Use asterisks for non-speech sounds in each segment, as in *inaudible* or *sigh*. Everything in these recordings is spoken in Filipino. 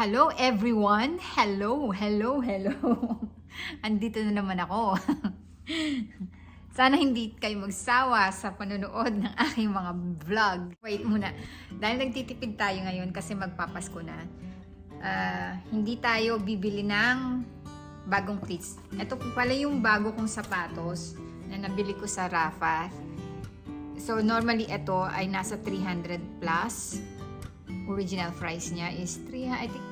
Hello everyone! Hello, hello, hello! *laughs* Andito na naman ako. *laughs* Sana hindi kayo magsawa sa panonood ng aking mga vlog. Wait muna. Dahil nagtitipid tayo ngayon kasi magpapasko na, ah, hindi tayo bibili ng bagong cleats. Ito pala yung bago kong sapatos na nabili ko sa Rafa. So normally ito ay nasa 300 plus original price niya is 3 I think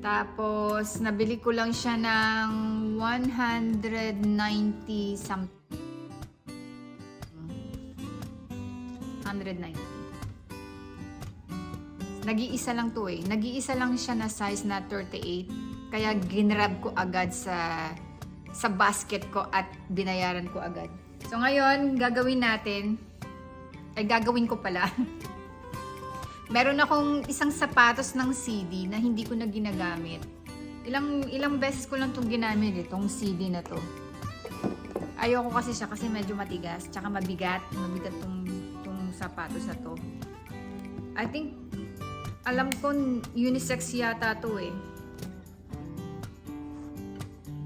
tapos nabili ko lang siya ng 190 something 190 Nag-iisa lang to eh. Nag-iisa lang siya na size na 38. Kaya ginrab ko agad sa sa basket ko at binayaran ko agad. So ngayon, gagawin natin ay gagawin ko pala. *laughs* Meron akong isang sapatos ng CD na hindi ko na ginagamit. Ilang ilang beses ko lang itong ginamit itong CD na to. Ayoko kasi siya kasi medyo matigas, tsaka mabigat, mabigat tong, tong sapatos na to. I think alam ko unisex yata to eh.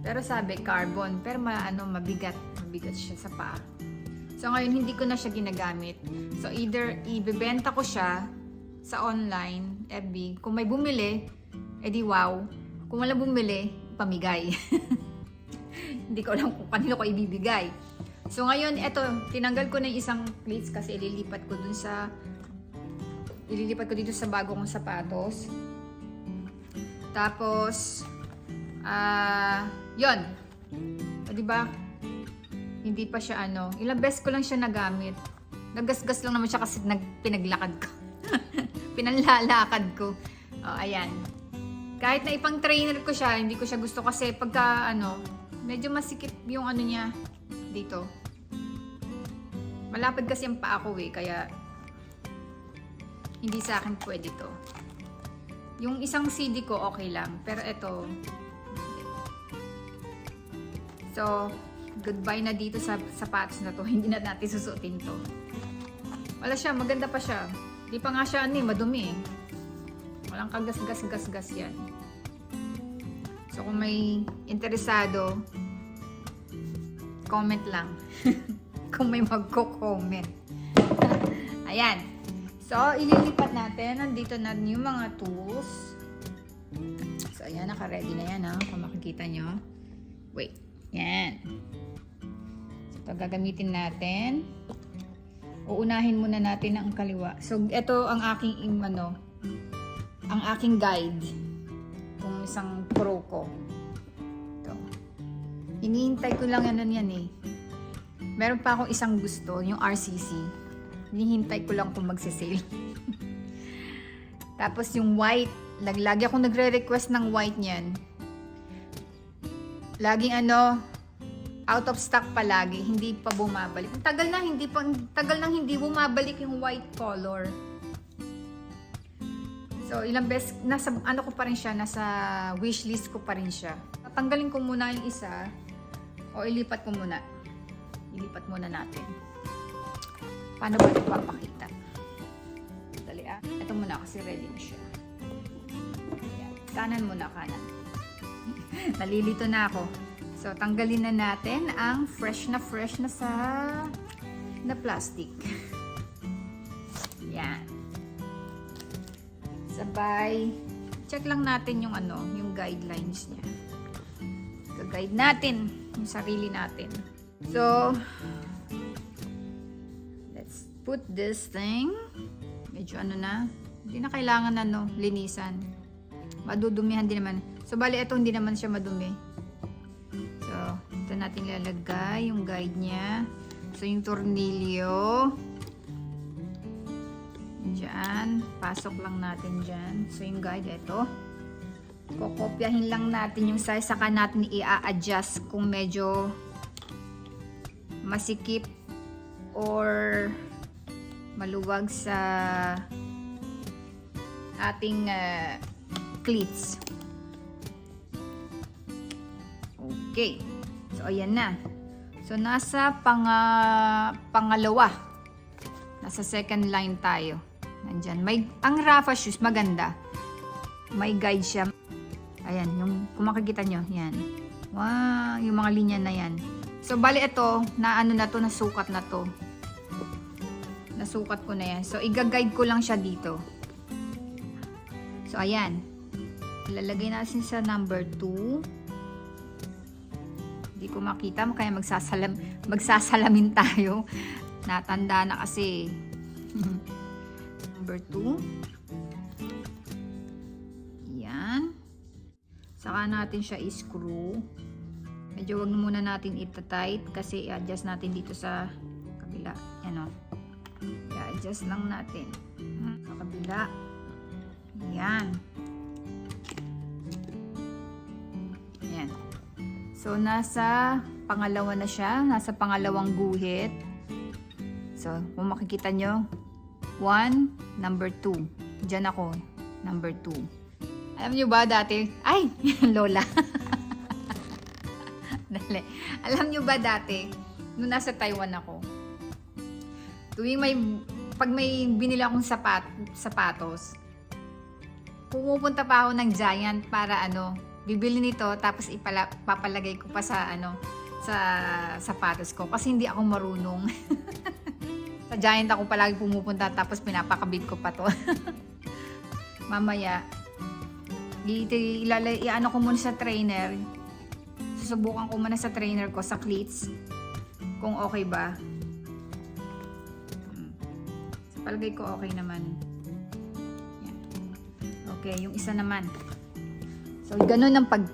Pero sabi carbon, pero ma, ano, mabigat, mabigat siya sa paa. So ngayon hindi ko na siya ginagamit. So either ibebenta ko siya sa online, FB. Kung may bumili, edi wow. Kung wala bumili, pamigay. *laughs* hindi ko alam kung kanino ko ibibigay. So ngayon, eto, tinanggal ko na yung isang plates kasi ililipat ko dun sa ililipat ko dito sa bago kong sapatos. Tapos, ah, yon. O, di ba? Hindi pa siya ano. Ilang beses ko lang siya nagamit. Nagasgas lang naman siya kasi nag, pinaglakad ko. *laughs* Pinanlalakad ko. O, ayan. Kahit na ipang trainer ko siya, hindi ko siya gusto kasi pagka ano, medyo masikip yung ano niya dito. Malapad kasi ang paa ko eh, kaya hindi sa akin pwede to. Yung isang CD ko okay lang, pero ito So, goodbye na dito sa sapatos na to. *laughs* Hindi na natin susuotin to. Wala siya, maganda pa siya. Di pa nga siya ano eh, madumi eh. Walang kagas-gas-gas-gas yan. So, kung may interesado, comment lang. *laughs* kung may magko-comment. *laughs* Ayan. So, ililipat natin. Nandito na yung mga tools. So, ayan. Naka-ready na yan, ha? Kung makikita nyo. Wait. Yan. So, ito gagamitin natin. Uunahin muna natin ang kaliwa. So, ito ang aking, ano, ang aking guide. Kung isang pro ko. Ito. Hinihintay ko lang ano yan eh. Meron pa akong isang gusto, yung RCC. Hinihintay ko lang kung magsisale. *laughs* Tapos yung white, lag- lagi akong nagre-request ng white niyan. Laging ano, out of stock palagi, hindi pa bumabalik. Tagal na hindi pa tagal nang hindi bumabalik yung white color. So, ilang beses nasa ano ko pa rin siya, nasa wishlist ko pa rin siya. Tatanggalin ko muna yung isa o ilipat ko muna. Ilipat muna natin. Paano ba ito papakita? Dali ah. Ito muna kasi ready na siya. Ayan. Kanan muna, kanan. *laughs* Nalilito na ako. So, tanggalin na natin ang fresh na fresh na sa na plastic. *laughs* Yan. Sabay, check lang natin yung ano, yung guidelines niya. Guide natin yung sarili natin. So, let's put this thing. Medyo ano na, hindi na kailangan ano, linisan. Madudumihan din naman. So, bali, ito hindi naman siya madumi. So, ito natin lalagay yung guide niya. So, yung tornilyo. Diyan. Pasok lang natin dyan. So, yung guide, ito. Kokopyahin lang natin yung size. Saka natin i-adjust kung medyo masikip or maluwag sa ating uh, cleats. Okay. So, ayan na. So, nasa pang, pangalawa. Nasa second line tayo. Nandyan. May, ang Rafa shoes, maganda. May guide siya. Ayan, yung, kung makikita nyo, yan. Wow, yung mga linya na yan. So, bali ito, na ano na to, nasukat na to. Nasukat ko na yan. So, iga-guide ko lang siya dito. So, ayan. Ilalagay natin sa number 2. Hindi ko makita, kaya magsasalam, magsasalamin tayo. *laughs* Natanda na kasi. *laughs* number 2. Yan. Saka natin siya i-screw. Medyo wag muna natin ita-tight kasi i-adjust natin dito sa kabila. Yan o. I-adjust lang natin. Hmm, Sa kabila. Yan. So, nasa pangalawa na siya. Nasa pangalawang guhit. So, kung makikita nyo, 1, number 2. Diyan ako, number 2. Alam nyo ba dati? Ay, *laughs* Lola. *laughs* Dali. Alam nyo ba dati, nung nasa Taiwan ako, tuwing may, pag may binili akong sapat, sapatos, pumupunta pa ako ng Giant para ano, bibili nito tapos ipala, papalagay ko pa sa ano, sa sapatos ko kasi hindi ako marunong. sa Giant ako palagi pumupunta tapos pinapakabit ko pa to. Mamaya, i- ilala- i-ano ko muna sa trainer. Susubukan ko muna sa trainer ko sa cleats kung okay ba. Hmm. Sa palagay ko okay naman. Yan. Okay, yung isa naman. So, ganun ang pag...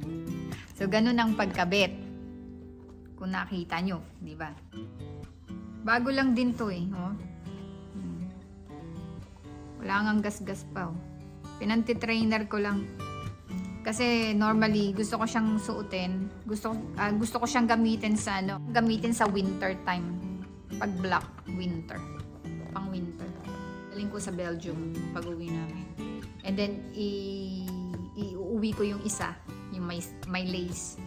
*laughs* so, ganun ang pagkabit. Kung nakita nyo, di ba? Bago lang din to eh. Oh. Hmm. Wala nga gas-gas pa. Oh. Pinanti-trainer ko lang. Kasi normally, gusto ko siyang suotin. Gusto, ah, gusto ko siyang gamitin sa ano, gamitin sa winter time. Pag black, winter. Pang winter. Galing ko sa Belgium pag uwi namin. And then, i iuwi ko yung isa. Yung may, may lace.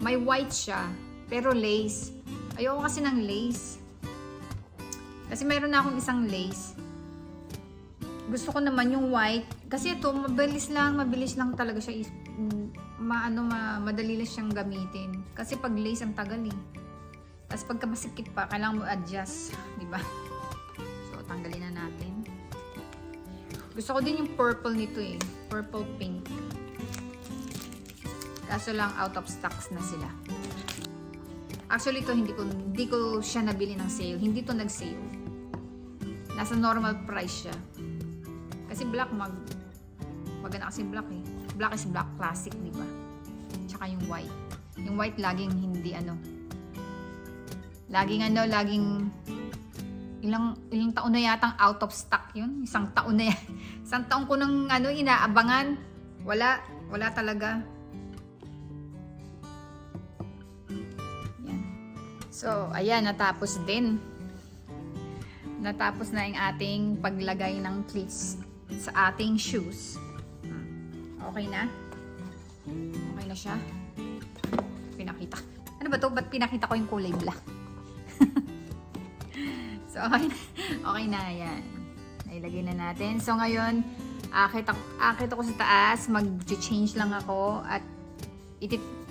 May white siya. Pero lace. Ayoko kasi ng lace. Kasi meron na akong isang lace gusto ko naman yung white kasi ito mabilis lang mabilis lang talaga siya mm, maano ma, madali lang siyang gamitin kasi pag lace ang tagal eh tapos pagka masikip pa kailangan mo adjust di ba gusto ko din yung purple nito eh purple pink kaso lang out of stocks na sila actually ito hindi ko hindi ko siya nabili ng sale hindi to nag sale nasa normal price siya kasi black mag maganda kasi black eh. Black is black classic, di ba? Tsaka yung white. Yung white laging hindi ano. Laging ano, laging ilang ilang taon na yatang out of stock yun. Isang taon na yan. *laughs* Isang taon ko nang ano inaabangan. Wala, wala talaga. Yan. So, ayan, natapos din. Natapos na yung ating paglagay ng cleats sa ating shoes. Hmm. Okay na? Okay na siya? Pinakita. Ano ba to? Ba't pinakita ko yung kulay black? *laughs* so, okay na. Okay na. Yan. Nailagay na natin. So, ngayon, akit ako, akit ako sa taas. Mag-change lang ako. At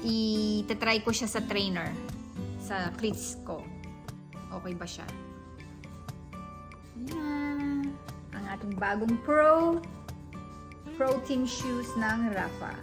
itatry ko siya sa trainer. Sa cleats ko. Okay ba siya? Yan. Ang ating bagong pro protein shoes ng Rafa.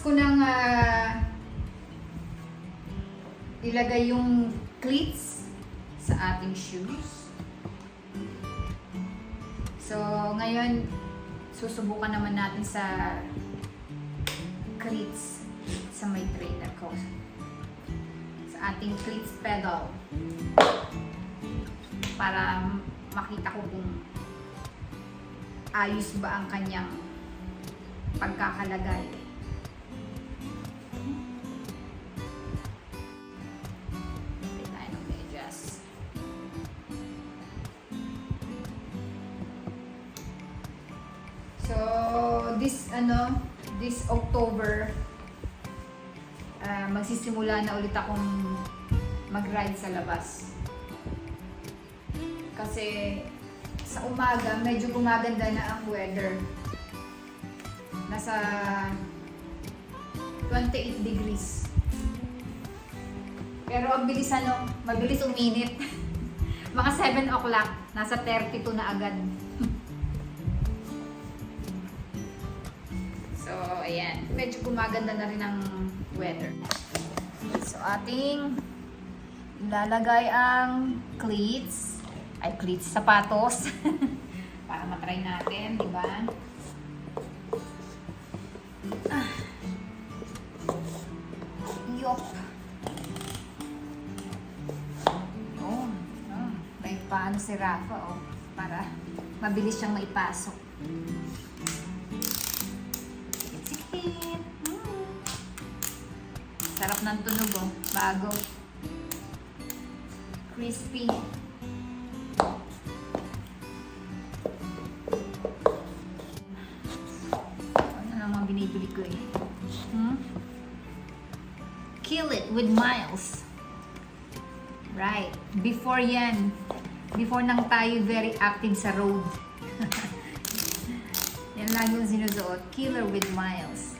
Ko nang ah, ilagay yung cleats sa ating shoes. So, ngayon, susubukan naman natin sa cleats sa may trainer ko. Sa ating cleats pedal. Para makita ko kung ayos ba ang kanyang pagkakalagay. Magsisimula na ulit akong mag-ride sa labas. Kasi sa umaga, medyo gumaganda na ang weather. Nasa 28 degrees. Pero ang bilis ano, mabilis uminit. *laughs* Mga 7 o'clock, nasa 32 na agad. Ayan. Medyo gumaganda na rin ang weather. So, ating ilalagay ang cleats. Ay, cleats, sapatos. *laughs* Para matry natin, di ba? Ah. Yup. Yun. Mm. May paano si Rafa, oh. Para mabilis siyang maipasok. Sikit-sikit. Sarap ng tunog, oh. Bago. Crispy. Ano na mga binibili ko eh. Hmm? Kill it with miles. Right. Before yan. Before nang tayo very active sa road. *laughs* yan lang yung sinusuot. Killer with miles.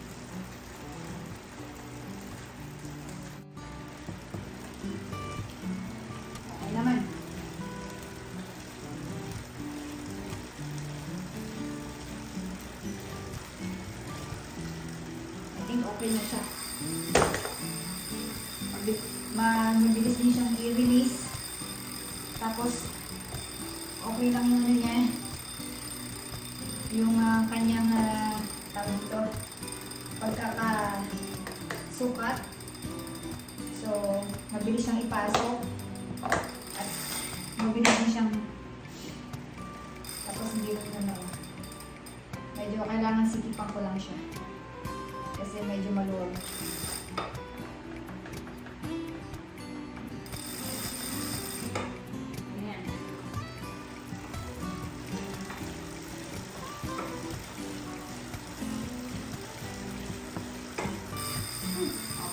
pagkakasukat. So, mabilis siyang ipasok. At mabilis din siyang tapos hindi rin ano. Medyo kailangan sikipan ko lang siya. Kasi medyo maluwag.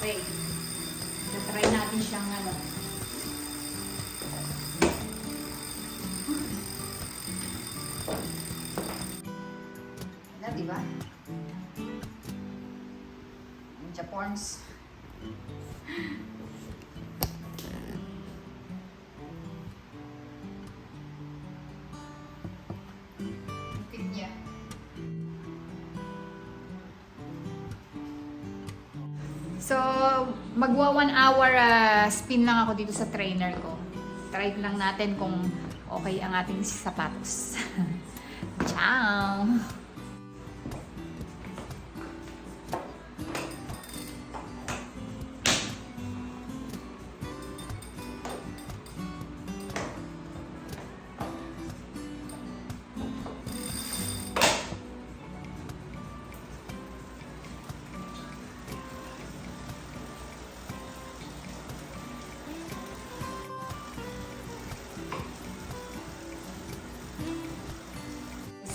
Okay. Try natin siyang ano. Na, di ba? Ang Japons. So, magwa one hour ah, spin lang ako dito sa trainer ko. Try lang natin kung okay ang ating sapatos. *laughs* Ciao!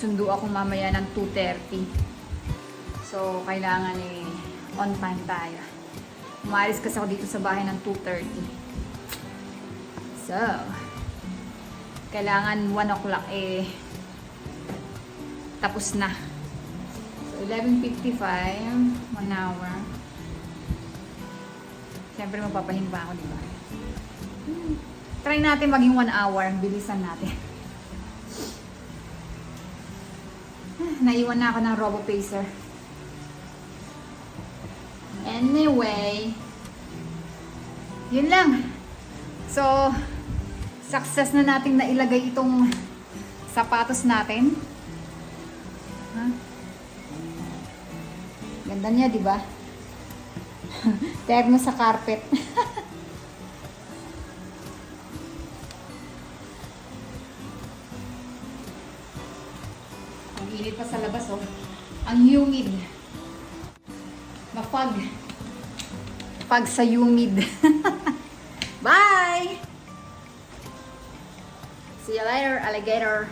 Sundo ako mamaya ng 2.30. So, kailangan eh, on time tayo. Umalis kasi ako dito sa bahay ng 2.30. So, kailangan 1 o'clock eh, tapos na. So, 11.55, 1 hour. Siyempre, magpapahinga ako, di ba? Hmm. Try natin maging 1 hour. Bilisan natin. Naiwan na ako ng Robo Pacer. Anyway, yun lang. So, success na nating nailagay itong sapatos natin. Ha? Ganda niya, di ba? *laughs* Tag mo sa carpet. *laughs* Ang init pa sa labas, oh. Ang humid. Mapag. Pag sa humid. *laughs* Bye! See you later, alligator.